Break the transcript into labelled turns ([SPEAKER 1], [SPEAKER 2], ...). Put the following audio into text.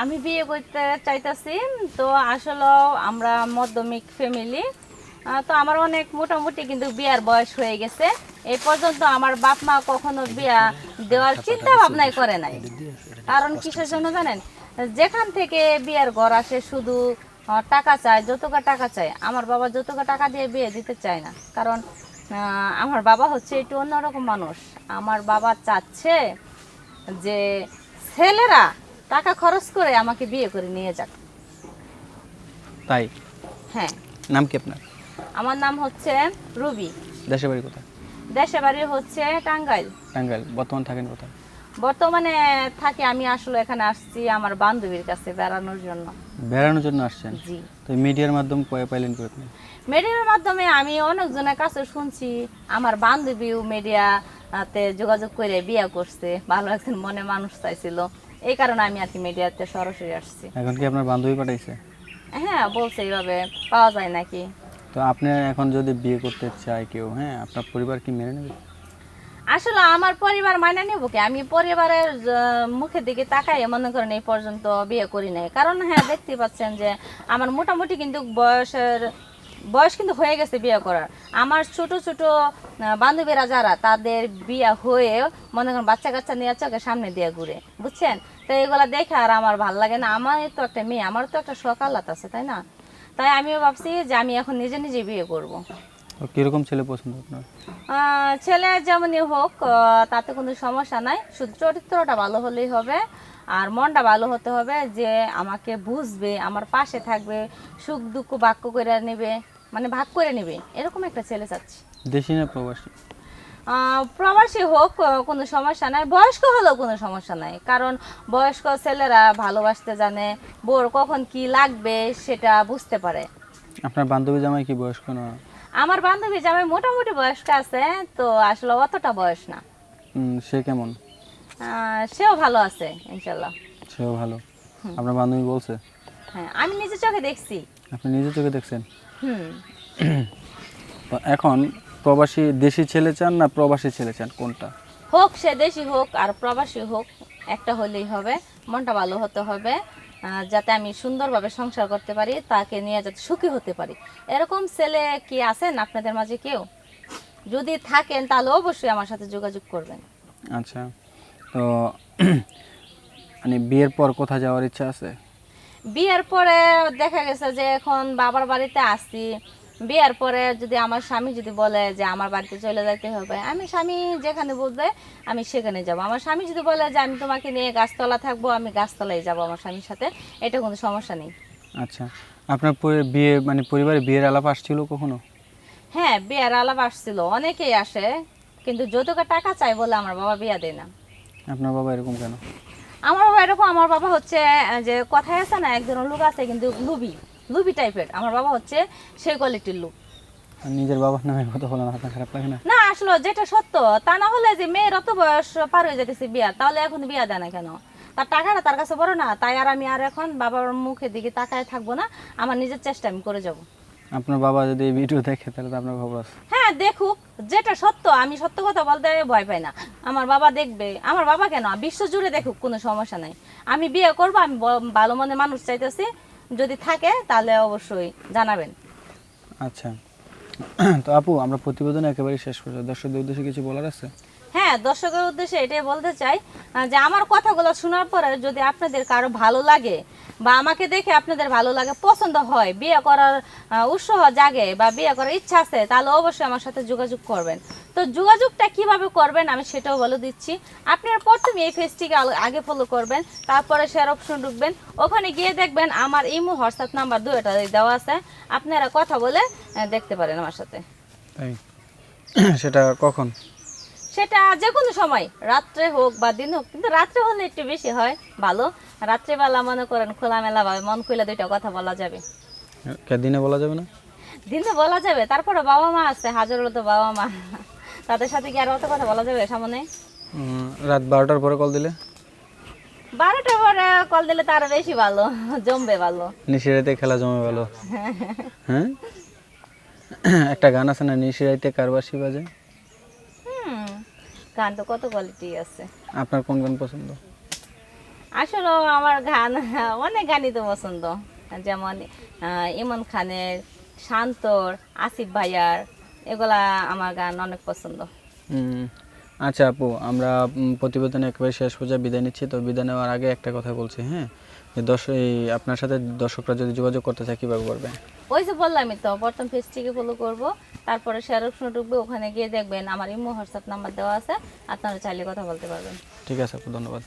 [SPEAKER 1] আমি বিয়ে করতে চাইতেছি তো আসলে আমরা মধ্যমিক ফ্যামিলি তো আমার অনেক মোটামুটি কিন্তু বিয়ার বয়স হয়ে গেছে। এই পর্যন্ত আমার বাপ মা কখনো বিয়া দেওয়ার চিন্তা ভাবনাই করে নাই। কারণ কিসের জন্য জানেন? যেখান থেকে বিয়ার ঘর আসে শুধু টাকা চায় যতটা টাকা চায়। আমার বাবা যতটা টাকা দিয়ে বিয়ে দিতে চায় না। কারণ আমার বাবা হচ্ছে একটু অন্যরকম মানুষ। আমার বাবা চাচ্ছে যে ছেলেরা টাকা খরচ করে আমাকে বিয়ে করে নিয়ে যাক।
[SPEAKER 2] তাই?
[SPEAKER 1] হ্যাঁ।
[SPEAKER 2] নাম কি আপনার?
[SPEAKER 1] আমার নাম হচ্ছে রুবি।
[SPEAKER 2] দেশের বাড়ি কোথায়?
[SPEAKER 1] দেশে বাড়ি হচ্ছে টাঙ্গাইল।
[SPEAKER 2] টাঙ্গাইল। বর্তমান থাকেন কোথায়?
[SPEAKER 1] বর্তমানে থাকি আমি আসলে এখানে আসছি আমার বান্ধবীর কাছে বেড়ানোর জন্য।
[SPEAKER 2] বেড়ানোর জন্য আসছেন?
[SPEAKER 1] জি।
[SPEAKER 2] তো মিডিয়ার মাধ্যমে কয়ে পাইলেন করে আপনি?
[SPEAKER 1] মিডিয়ার মাধ্যমে আমি অনেকজনের কাছে শুনছি আমার বান্ধবীও মিডিয়াতে যোগাযোগ করে বিয়ে করছে ভালো একজন মনে মানুষ চাইছিল। এই কারণে আমি আর কি মিডিয়াতে সরাসরি আসছি।
[SPEAKER 2] এখন কি আপনার বান্ধবী পাঠাইছে?
[SPEAKER 1] হ্যাঁ বলছে এইভাবে পাওয়া যায় নাকি।
[SPEAKER 2] তো আপনি এখন যদি বিয়ে করতে চায় কেউ হ্যাঁ আপনার পরিবার কি মেনে নেবে?
[SPEAKER 1] আসলে আমার পরিবার মাইনা নিব কি? আমি পরিবারের মুখের দিকে তাকাই মনে করেন এই পর্যন্ত বিয়ে করি নাই। কারণ হ্যাঁ দেখতে পাচ্ছেন যে আমার মোটামুটি কিন্তু বয়সের বয়স কিন্তু হয়ে গেছে বিয়ে করার। আমার ছোট ছোট বান্ধবীরা যারা তাদের বিয়ে হয়ে মনে করেন বাচ্চা কাচ্চা নিয়ে চোখের সামনে দিয়ে ঘুরে বুঝছেন? তো এগুলা দেখে আর আমার ভালো লাগে না। আমার তো একটা মেয়ে আমার তো একটা সকালাত আছে তাই না? তাই আমিও ভাবছি যে আমি এখন নিজে নিজে বিয়ে করব।
[SPEAKER 2] কীরকম ছেলে পছন্দ আপনার?
[SPEAKER 1] ছেলে যেমনই হোক তাতে কোনো সমস্যা নাই। শুধু চরিত্রটা ভালো হলেই হবে আর মনটা ভালো হতে হবে যে আমাকে বুঝবে আমার পাশে থাকবে সুখ দুঃখ বাক্য করে নেবে মানে ভাগ করে নেবে। এরকম একটা ছেলে চাচ্ছি।
[SPEAKER 2] দেশি না প্রবাসী?
[SPEAKER 1] প্রবাসী হোক কোনো সমস্যা নাই। বয়স্ক হলেও কোনো সমস্যা নাই। কারণ বয়স্ক ছেলেরা ভালোবাসতে জানে বোর কখন কি লাগবে সেটা বুঝতে পারে।
[SPEAKER 2] আপনার বান্ধবী জামাই কি বয়স্ক না?
[SPEAKER 1] আমার বান্ধবী জামাই মোটামুটি বয়স্ক আছে তো আসলে অতটা বয়স না।
[SPEAKER 2] সে কেমন?
[SPEAKER 1] সেও ভালো আছে ইনশাল্লাহ।
[SPEAKER 2] সেও ভালো। আপনার বান্ধবী বলছে?
[SPEAKER 1] হ্যাঁ আমি নিজে চোখে দেখছি।
[SPEAKER 2] আপনি নিজে চোখে দেখছেন?
[SPEAKER 1] হুম।
[SPEAKER 2] এখন প্রবাসী দেশি ছেলে চান না প্রবাসী ছেলে চান? কোনটা?
[SPEAKER 1] হোক সে দেশি হোক আর প্রবাসী হোক একটা হলেই হবে মনটা ভালো হতে হবে যাতে আমি সুন্দরভাবে সংসার করতে পারি তাকে নিয়ে যাতে সুখী হতে পারি। এরকম ছেলে কি আছেন আপনাদের মাঝে কেউ? যদি থাকেন তাহলে অবশ্যই আমার সাথে যোগাযোগ করবেন।
[SPEAKER 2] আচ্ছা তো মানে বিয়ের পর কোথায় যাওয়ার ইচ্ছা আছে?
[SPEAKER 1] বিয়ের পরে দেখা গেছে যে এখন বাবার বাড়িতে আসি বিয়ের পরে যদি আমার স্বামী যদি বলে যে আমার বাড়িতে চলে যেতে হবে আমি স্বামী যেখানে বলবে আমি সেখানে যাব। আমার স্বামী যদি বলে যে আমি তোমাকে নিয়ে গাছতলা থাকব আমি গাছতলায় যাব আমার স্বামীর সাথে এটা কোনো সমস্যা নেই।
[SPEAKER 2] আচ্ছা আপনার বিয়ে মানে পরিবারে বিয়ের আলাপ আসছিল কখনো?
[SPEAKER 1] হ্যাঁ বিয়ের আলাপ আসছিল অনেকেই আসে কিন্তু যৌতুকে টাকা চাই বলে আমার বাবা বিয়া দেয় না।
[SPEAKER 2] আপনার বাবা এরকম কেন?
[SPEAKER 1] আমার বাবা এরকম আমার বাবা হচ্ছে যে কথায় আছে না একজন লোক আছে কিন্তু লুবি। লুবি টাইপের। আমার বাবা হচ্ছে সেই কোয়ালিটির লোক
[SPEAKER 2] নিজের বাবার নামে কথা বলেন আপনার খারাপ লাগে না?
[SPEAKER 1] না আসলে যেটা সত্য তা না হলে যে মেয়ের অত বয়স পার হয়ে যেতেছে বিয়া তাহলে এখন বিয়া দেয় না কেন? তার টাকাটা তার কাছে বড় না তাই আর আমি আর এখন বাবার মুখের দিকে তাকায় থাকব না আমার নিজের চেষ্টা আমি করে যাব।
[SPEAKER 2] আপনার বাবা যদি এই ভিডিও দেখে তাহলে তো আপনার খবর আছে।
[SPEAKER 1] হ্যাঁ দেখুক যেটা সত্য আমি সত্য কথা বলতে ভয় পাই না। আমার বাবা দেখবে আমার বাবা কেন? বিশ্ব জুড়ে দেখুক কোনো সমস্যা নাই। আমি বিয়ে করব আমি ভালো মনে মানুষ চাইতেছি যদি থাকে তাহলে অবশ্যই জানাবেন।
[SPEAKER 2] আচ্ছা। তো আপু আমরা প্রতিবেদন একেবারে শেষ করছি। দর্শকদের উদ্দেশ্যে কিছু বলার আছে?
[SPEAKER 1] হ্যাঁ দর্শকের উদ্দেশ্যে এটাই বলতে চাই যে আমার কথাগুলো শোনার পরে যদি আপনাদের কারও ভালো লাগে বা আমাকে দেখে আপনাদের ভালো লাগে, পছন্দ হয়, বিয়ে করার উৎসাহ জাগে বা বিয়ে করার ইচ্ছা আছে, তাহলে অবশ্যই আমার সাথে যোগাযোগ করবেন। তো যোগাযোগটা কীভাবে করবেন আমি সেটাও বলে দিচ্ছি। আপনারা প্রথমে এই ফেসটিকে আগে ফলো করবেন, তারপরে শেয়ার অপশন ঢুকবেন। ওখানে গিয়ে দেখবেন আমার ইমো হোয়াটসঅ্যাপ নাম্বার দুটো দেওয়া আছে। আপনারা কথা বলে দেখতে পারেন আমার সাথে।
[SPEAKER 2] সেটা কখন?
[SPEAKER 1] সেটা যে কোনো সময় রাত্রে হোক বা দিন হোক কিন্তু রাত্রে হলে একটু বেশি হয় ভালো। রাত্রেবেলা মনে করেন খোলামেলা ভাবে মন খুলে দুইটা কথা বলা যাবে।
[SPEAKER 2] দিনে বলা যাবে না?
[SPEAKER 1] দিনে বলা যাবে তারপরে বাবা মা আছে হাজার হলো তো বাবা মা। তাদের সাথে কি আর অত কথা বলা যাবে সামনে?
[SPEAKER 2] রাত বারোটার পরে কল দিলে?
[SPEAKER 1] বারোটা পরে কল দিলে তার বেশি ভালো জমবে ভালো।
[SPEAKER 2] নিশিরাইতে খেলা জমে ভালো। হ্যাঁ? একটা গান আছে না নিশিরাইতে কারবাসি বাজে
[SPEAKER 1] গান তো কত কোয়ালিটি আছে।
[SPEAKER 2] আপনার কোন গান পছন্দ?
[SPEAKER 1] আসলে আমার গান অনেক গানই তো পছন্দ। যেমন ইমন খানের শান্তর আসিফ ভাইয়ার এগুলা আমার গান অনেক পছন্দ।
[SPEAKER 2] আচ্ছা আপু আমরা প্রতিবেদনে একেবারে শেষ পর্যায়ে বিদায় নিচ্ছি তো বিদায় নেওয়ার আগে একটা কথা বলছি হ্যাঁ? যে দর্শক এই আপনার সাথে দর্শকরা যদি যোগাযোগ করতে চায় কীভাবে করবে?
[SPEAKER 1] ওই যে বললামই তো প্রথম পেজটিকে ফলো করব। তারপরে শেয়ার অপশনে ঢুকবে ওখানে গিয়ে দেখবেন আমার ইমো, হোয়াটসঅ্যাপ নাম্বার দেওয়া আছে, আপনারা চাইলে কথা বলতে পারবেন।
[SPEAKER 2] ঠিক আছে ধন্যবাদ।